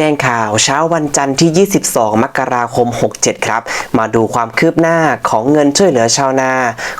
แจ้งข่าวเช้าวันจันทร์ที่ 22 มกราคม 67 ครับ มาดูความคืบหน้าของเงินช่วยเหลือชาวนา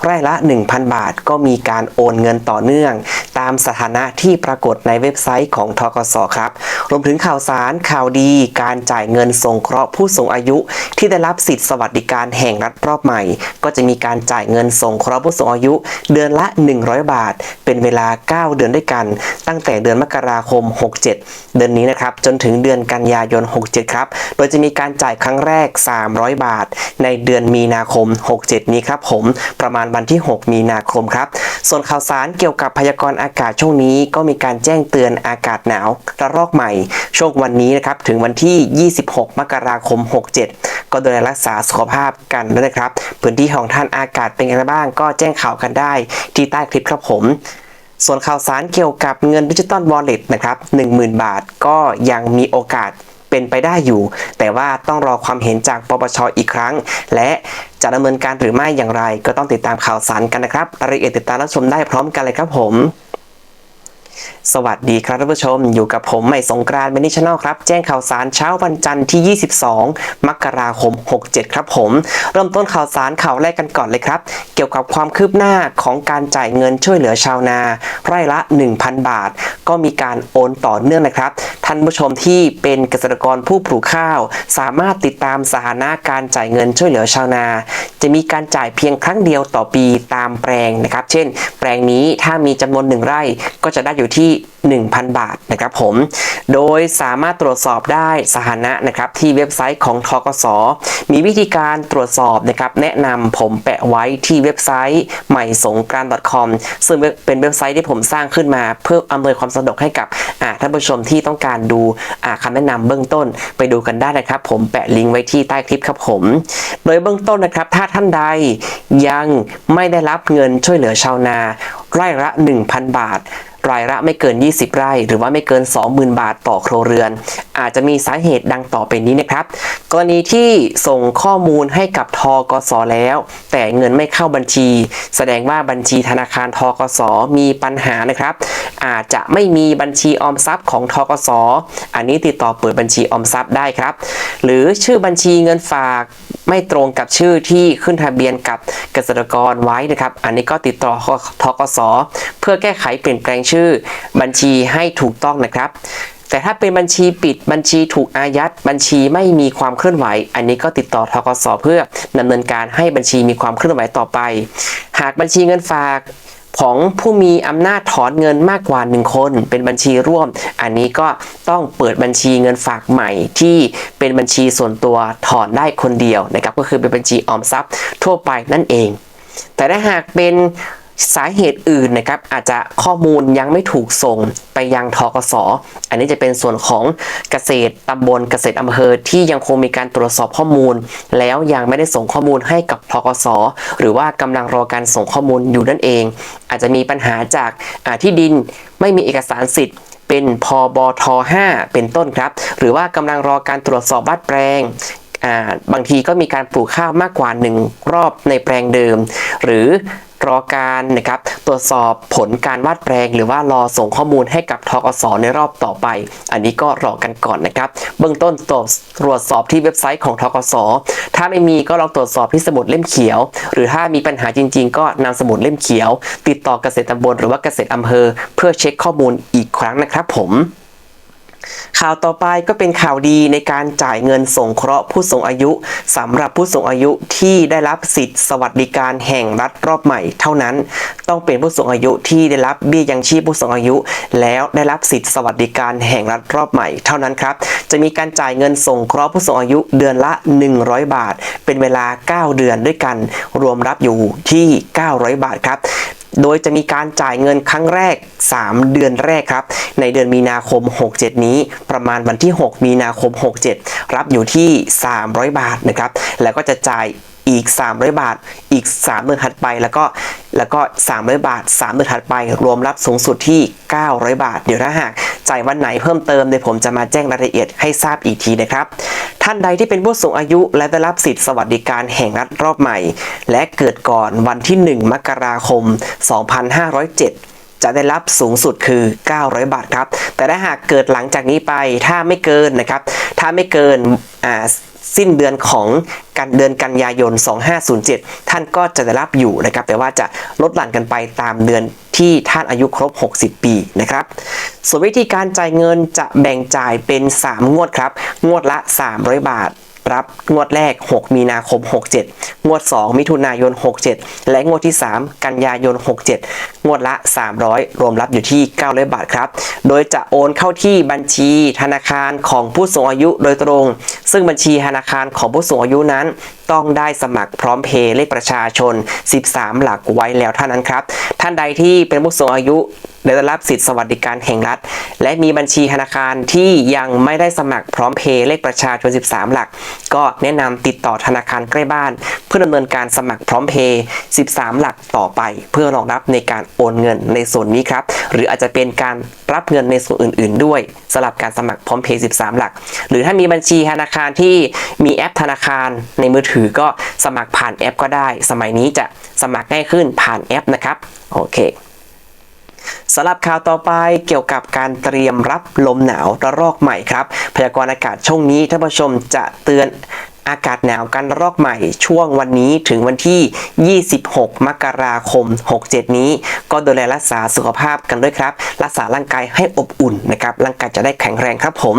ไร่ละ 1,000 บาท ก็มีการโอนเงินต่อเนื่อง ตามสถานะที่ปรากฏในเว็บไซต์ของทกสครับ รวมถึงข่าวสารข่าวดีการจ่ายเงินสงเคราะห์ผู้สูงอายุ ที่ได้รับสิทธิสวัสดิการแห่งรัฐรอบใหม่ ก็จะมีการจ่ายเงินสงเคราะห์ผู้สูงอายุ เดือนละ 100 บาท เป็นเวลา 9 เดือนด้วยกัน ตั้งแต่เดือนมกราคม 67 เดือนนี้นะครับจนถึงเดือนกันยายน 67 ครับ โดยจะมีการจ่ายครั้งแรก 300 บาท ในเดือนมีนาคม 67 นี้ครับผมประมาณวันที่ 6 มีนาคมครับ ส่วนข่าวสารเกี่ยวกับพยากรณ์อากาศช่วงนี้ก็มีการแจ้งเตือนอากาศหนาวระลอกใหม่ ช่วงวันนี้นะครับถึงวันที่ 26 มกราคม 67 ก็ดูแลรักษาสุขภาพกันด้วยนะครับพื้นที่ของท่านอากาศเป็นยังไงบ้าง ก็แจ้งข่าวกันได้ที่ใต้คลิปครับผมส่วนข่าวสารเกี่ยวกับเงินดิจิตอลวอลเล็ตนะครับ 10,000 บาทก็ยังมีโอกาส เป็นไปได้อยู่ แต่ว่าต้องรอความเห็นจากปปชอีกครั้ง และจะดำเนินการหรือไม่อย่างไร ก็ต้องติดตามข่าวสารกันนะครับรายละเอียดติดตามรับชมได้พร้อมกันเลยครับผม สวัสดีครับท่านผู้ชม อยู่กับผมใหม่สงกรานต์เมนิชแนลครับ แจ้งข่าวสารเช้าวันจันทร์ที่ 22 มกราคม 67 ครับผม เริ่มต้นข่าวสารข่าวแรกกันก่อนเลยครับ เกี่ยวกับความคืบหน้าของการจ่ายเงินช่วยเหลือชาวนา ไร่ละ 1,000 บาท ก็มีการโอนต่อเนื่องนะครับ ท่านผู้ชมที่เป็นเกษตรกรผู้ปลูกข้าว สามารถติดตามสถานะการจ่ายเงินช่วยเหลือชาวนา จะมีการจ่ายเพียงครั้งเดียวต่อปีตามแปลงนะครับ เช่น แปลงนี้ถ้ามีจำนวนหนึ่งไร่ก็จะได้อยู่ที่1,000 บาทนะครับผม โดยสามารถตรวจสอบได้สถานะนะครับที่เว็บไซต์ของทกส มีวิธีการตรวจสอบนะครับแนะนำผมแปะไว้ที่เว็บไซต์ใหม่สงกรานต์ .com ซึ่งเป็นเว็บไซต์ที่ผมสร้างขึ้นมา เพื่ออำนวยความสะดวกให้กับท่านผู้ชมที่ต้องการดูอ่าคำแนะนำเบื้องต้นไปดูกันได้นะครับ ผมแปะลิงก์ไว้ที่ใต้คลิปครับผม โดยเบื้องต้นนะครับถ้าท่านใดยังไม่ได้รับเงินช่วยเหลือชาวนาไร่ละ 1,000 บาท รายละไม่เกิน 20 ไร่ หรือว่าไม่เกิน 20,000 บาทต่อครัวเรือน อาจจะมีสาเหตุดังต่อไปนี้นะครับ กรณีที่ส่งข้อมูลให้กับทกสแล้ว แต่เงินไม่เข้าบัญชี แสดงว่าบัญชีธนาคารทกสมีปัญหานะครับ อาจจะไม่มีบัญชีออมทรัพย์ของทกสอันนี้ติดต่อเปิดบัญชีออมทรัพย์ได้ครับ หรือชื่อบัญชีเงินฝากไม่ตรงกับชื่อที่ขึ้นทะเบียนกับเกษตรกรไว้นะครับ อันนี้ก็ติดต่อทกสเพื่อแก้ไขเปลี่ยนแปลงชื่อบัญชีให้ถูกต้องนะครับแต่ถ้าเป็นบัญชีปิดบัญชีถูกอายัด บัญชีไม่มีความเคลื่อนไหว อันนี้ก็ติดต่อทกสเพื่อดำเนินการให้บัญชีมีความเคลื่อนไหวต่อไป หากบัญชีเงินฝาก ของผู้มีอำนาจถอนเงินมากกว่า 1 คน เป็นบัญชีร่วม อันนี้ก็ต้องเปิดบัญชีเงินฝากใหม่ที่เป็นบัญชีส่วนตัวถอนได้คนเดียวนะครับก็คือเป็นบัญชีออมทรัพย์ทั่วไปนั่นเอง แต่ถ้าหากเป็น สาเหตุอื่นนะครับอาจจะข้อมูลยังไม่ถูกส่งไปยังทกสออันนี้จะเป็นส่วนของเกษตรตำบลเกษตรอำเภอที่ยังคงมีการตรวจสอบข้อมูล แล้วยังไม่ได้ส่งข้อมูลให้กับทกสหรือว่ากำลังรอการส่งข้อมูลอยู่นั่นเอง อาจจะมีปัญหาจากาที่ดินไม่มีเอกสารสิทธิ์เป็นพบท5เป็นต้นครับ หรือว่ากำลังรอการตรวจสอบบ้านแปลง บางทีก็มีการปลูกข้าวมากกว่า 1 รอบในแปลงเดิม หรือรอการนะครับตรวจสอบผลการวาดแปลง หรือว่ารอส่งข้อมูลให้กับทกสในรอบต่อไป อันนี้ก็รอกันก่อนนะครับ เบื้องต้นตรวจตรวจสอบที่เว็บไซต์ของทกสถ้าไม่มีก็ลองตรวจสอบที่สมุดเล่มเขียว หรือถ้ามีปัญหาจริง ๆ ก็นำสมุดเล่มเขียว ติดต่อเกษตรตำบลหรือว่าเกษตรอำเภอ เพื่อเช็คข้อมูลอีกครั้งนะครับผม ข่าวต่อไปก็เป็นข่าวดีในการจ่ายเงินสงเคราะห์ผู้สูงอายุสำหรับผู้สูงอายุที่ได้รับสิทธิสวัสดิการแห่งรัฐรอบใหม่ เท่านั้น ต้องเป็นผู้สูงอายุที่ได้รับเบี้ยยังชีพผู้สูงอายุ แล้วได้รับสิทธิสวัสดิการแห่งรัฐรอบใหม่ เท่านั้นครับจะมีการจ่ายเงินสงเคราะห์ผู้สูงอายุเดือนละ 100 บาท เป็นเวลา 9 เดือนด้วยกัน รวมรับอยู่ที่ 900 บาทครับ โดยจะมีการจ่ายเงินครั้งแรก 3 เดือนแรกครับ ในเดือนมีนาคม 67 นี้ ประมาณวันที่ 6 มีนาคม 67 รับอยู่ที่ 300 บาทนะครับ แล้วก็จะจ่ายอีก 300 บาท อีก3เดือนถัดไป แล้วก็ แล้วก็ 300 บาท 3เดือนถัดไป รวมรับสูงสุดที่ 900 บาท เดี๋ยวถ้าหากจ่ายวันไหนเพิ่มเติมเดี๋ยวผมจะมาแจ้งรายละเอียดให้ทราบอีกทีนะครับ ท่านใดที่เป็นผู้สูงอายุและได้รับสิทธิสวัสดิการแห่งรัฐรอบใหม่ และเกิดก่อนวันที่ 1 มกราคม 2507จะได้รับสูงสุดคือ 900 บาทครับ แต่ถ้าหากเกิดหลังจากนี้ไป ถ้าไม่เกินนะครับ ถ้าไม่เกินอ่า สิ้นเดือนของกันเดือนกันยายน 2507 ท่านก็จะได้รับอยู่นะครับ แต่ว่าจะลดหลั่นกันไปตามเดือนที่ท่านอายุครบ 60 ปีนะครับ ส่วนวิธีการจ่ายเงินจะแบ่งจ่ายเป็น 3 งวดครับ งวดละ 300 บาท รับงวดแรก 6 มีนาคม 67 งวด 2 มิถุนายน 67 และงวดที่ 3 กันยายน 67 งวดละ 300 รวมรับอยู่ที่ 900 บาทครับ โดยจะโอนเข้าที่บัญชีธนาคารของผู้สูงอายุโดยตรง ซึ่งบัญชีธนาคารของผู้สูงอายุนั้น ต้องได้สมัครพร้อมเพย์เลขประชาชน 13 หลักไว้แล้วเท่านั้นครับ ท่านใดที่เป็นผู้สูงอายุได้รับสิทธิสวัสดิการแห่งรัฐ และมีบัญชีธนาคารที่ยังไม่ได้สมัครพร้อมเพย์เลขประชาชน 13 หลักก็แนะนำติดต่อธนาคารใกล้บ้าน เพื่อดำเนินการสมัครพร้อมเพย์13 หลักต่อไป เพื่อรองรับในการโอนเงินในส่วนนี้ครับ หรืออาจจะเป็นการรับเงินในส่วนอื่น ๆ ด้วยสำหรับการสมัครพร้อมเพย์13 หลัก หรือถ้ามีบัญชีธนาคารที่มีแอปธนาคารในมือถือก็สมัครผ่านแอปก็ได้ สมัยนี้จะสมัครง่ายขึ้นผ่านแอปนะครับโอเค สำหรับข่าวต่อไปเกี่ยวกับการเตรียมรับลมหนาวระลอกใหม่ครับ พยากรณ์อากาศช่วงนี้ท่านผู้ชมจะเตือน อากาศหนาวกันระลอกใหม่ช่วงวันนี้ถึงวันที่ 26 มกราคม 67 นี้ ก็ดูแลรักษาสุขภาพกันด้วยครับ รักษาร่างกายให้อบอุ่นนะครับร่างกายจะได้แข็งแรงครับผม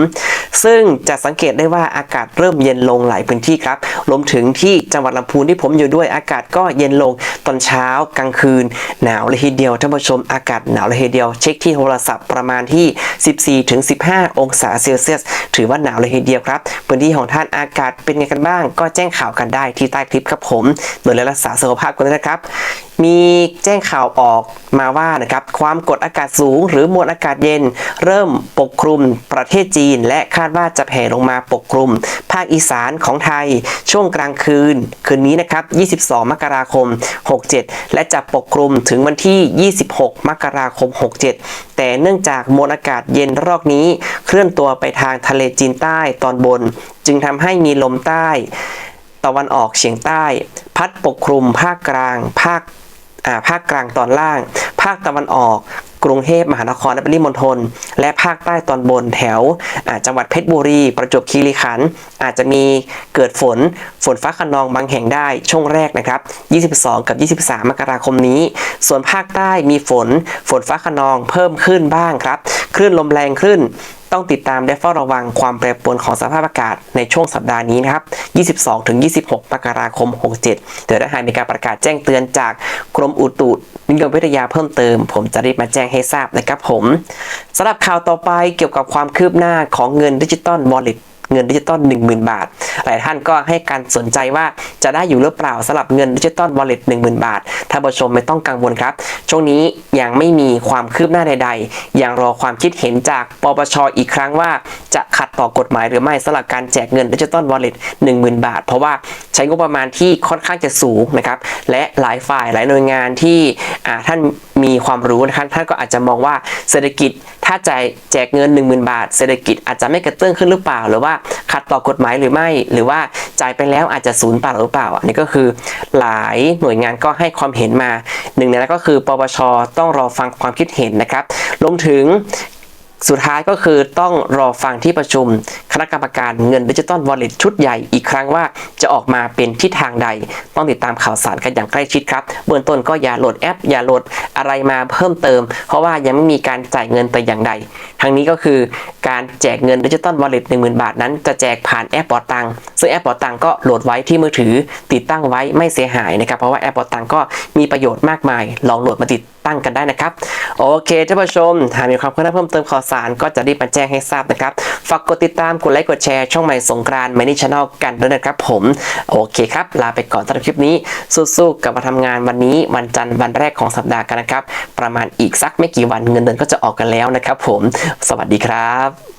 ซึ่งจะสังเกตได้ว่าอากาศเริ่มเย็นลงหลายพื้นที่ครับรวมถึงที่จังหวัดลำพูนที่ผมอยู่ด้วยอากาศก็เย็นลงตอนเช้ากลางคืน หนาวเลยทีเดียวท่านผู้ชมอากาศหนาวเลยทีเดียว เช็คที่โทรศัพท์ประมาณที่ 14ถึง15 องศาเซลเซียส ถือว่าหนาวเลยทีเดียวครับพื้นที่ของท่านอากาศเป็นไงกันบ้าง ก็แจ้งข่าวกันได้ที่ใต้คลิปครับผมโดยรักษาสุขภาพกันด้วยนะครับ มีแจ้งข่าวออกมาว่านะครับความกดอากาศสูง หรือมวลอากาศเย็น เริ่มปกคลุมประเทศจีน และคาดว่าจะแผ่ลงมาปกคลุม ภาคอีสานของไทย ช่วงกลางคืน คืนนี้นะครับ 22 มกราคม 67 และจะปกคลุมถึงวันที่ 26 มกราคม 67 แต่เนื่องจากมวลอากาศเย็นรอกนี้ เคลื่อนตัวไปทางทะเลจีนใต้ตอนบน จึงทำให้มีลมใต้ ตะวันออกเฉียงใต้ พัดปกคลุมภาคกลาง ภาค ภาคกลางตอนล่าง ภาคตะวันออก กรุงเทพมหานครและปริมณฑลและภาคใต้ตอนบนแถวจังหวัดเพชรบุรี ประจวบคีรีขันธ์อาจจะมีเกิดฝนฝนฟ้าขนองบางแห่งได้ช่วงแรกนะครับ 22 กับ 23 มกราคมนี้ ส่วนภาคใต้มีฝนฝนฟ้าขนองเพิ่มขึ้นบ้างครับคลื่นลมแรงขึ้น ต้องติดตามและเฝ้าระวังความแปรปรวนของสภาพอากาศในช่วงสัปดาห์นี้นะครับ 22ถึง26 มกราคม 67 เดี๋ยวถ้าหากมีการประกาศแจ้งเตือนจากกรมอุตุนิยมวิทยาเพิ่มเติม ผมจะรีบมาแจ้งให้ทราบนะครับผมสำหรับข่าวต่อไปเกี่ยวกับความคืบหน้าของเงินดิจิตอลวอลเล็ต เงินดิจิตอล10,000 บาท หลายท่านก็ให้การสนใจว่าจะได้อยู่หรือเปล่าสำหรับเงินดิจิตอลวอลเล็ต10,000 บาทถ้านผู้ชมไม่ต้องกังวลครับ ช่วงนี้ยังไม่มีความคืบหน้าใด ๆ ยังรอความคิดเห็นจากปปชอีกครั้งว่า จะขัดต่อกฎหมายหรือไม่สำหรับการแจกเงินดิจิตอลวอลเล็ต10,000 บาท เพราะว่าใช้งบประมาณที่ค่อนข้างจะสูงนะครับและหลายฝ่ายหลายหน่วยงานที่ท่านมีความรู้นะครับท่านก็อาจจะมองว่าเศรษฐกิจ ถ้าจ่ายแจกเงิน 10,000 บาท เศรษฐกิจอาจจะไม่กระเตื้องขึ้นหรือเปล่า หรือว่าขัดต่อกฎหมายหรือไม่ หรือว่าจ่ายไปแล้วอาจจะศูนย์เปล่าหรือเปล่าอันนี้ก็คือหลายหน่วยงานก็ให้ความเห็นมาหนึ่งในนั้นก็คือ ปปชต้องรอฟังความคิดเห็นนะครับรวมถึง สุดท้ายก็คือต้องรอฟังที่ประชุม คณะกรรมการเงินดิจิตอลวอลเล็ตชุดใหญ่อีกครั้งว่าจะออกมาเป็นทิศทางใด ต้องติดตามข่าวสารกันอย่างใกล้ชิดครับ เบื้องต้นก็อย่าโหลดแอป อย่าโหลดอะไรมาเพิ่มเติม เพราะว่ายังไม่มีการจ่ายเงินแต่อย่างใด ทั้งนี้ก็คือการแจกเงินดิจิตอลวอลเล็ตหนึ่งหมื่นบาทนั้นจะแจกผ่านแอปปอตังซึ่งแอปปอตังก็โหลดไว้ที่มือถือติดตั้งไว้ไม่เสียหายนะครับ เพราะว่าแอปปอตังก็มีประโยชน์มากมาย ลองโหลดมาติดตั้งกันได้นะครับ โอเคท่านผู้ชมหากมีความคืบหน้าเพิ่มเติมข่าวสารก็จะรีบมาแจ้งให้ทราบนะครับ ฝากกดติดตามกดไลค์กดแชร์ช่องใหม่สงกรานต์มินิช n แนลกันด้วยนะครับผมโอเคครับ ลาไปก่อนสำหรับคลิปนี้สู้ๆกับมาทำงานวันนี้วันจันทร์วันแรกของสัปดาห์กันนะครับ ประมาณอีกสักไม่กี่วันเงินเดือนก็จะออกกันแล้วนะครับผมสวัสดีครับ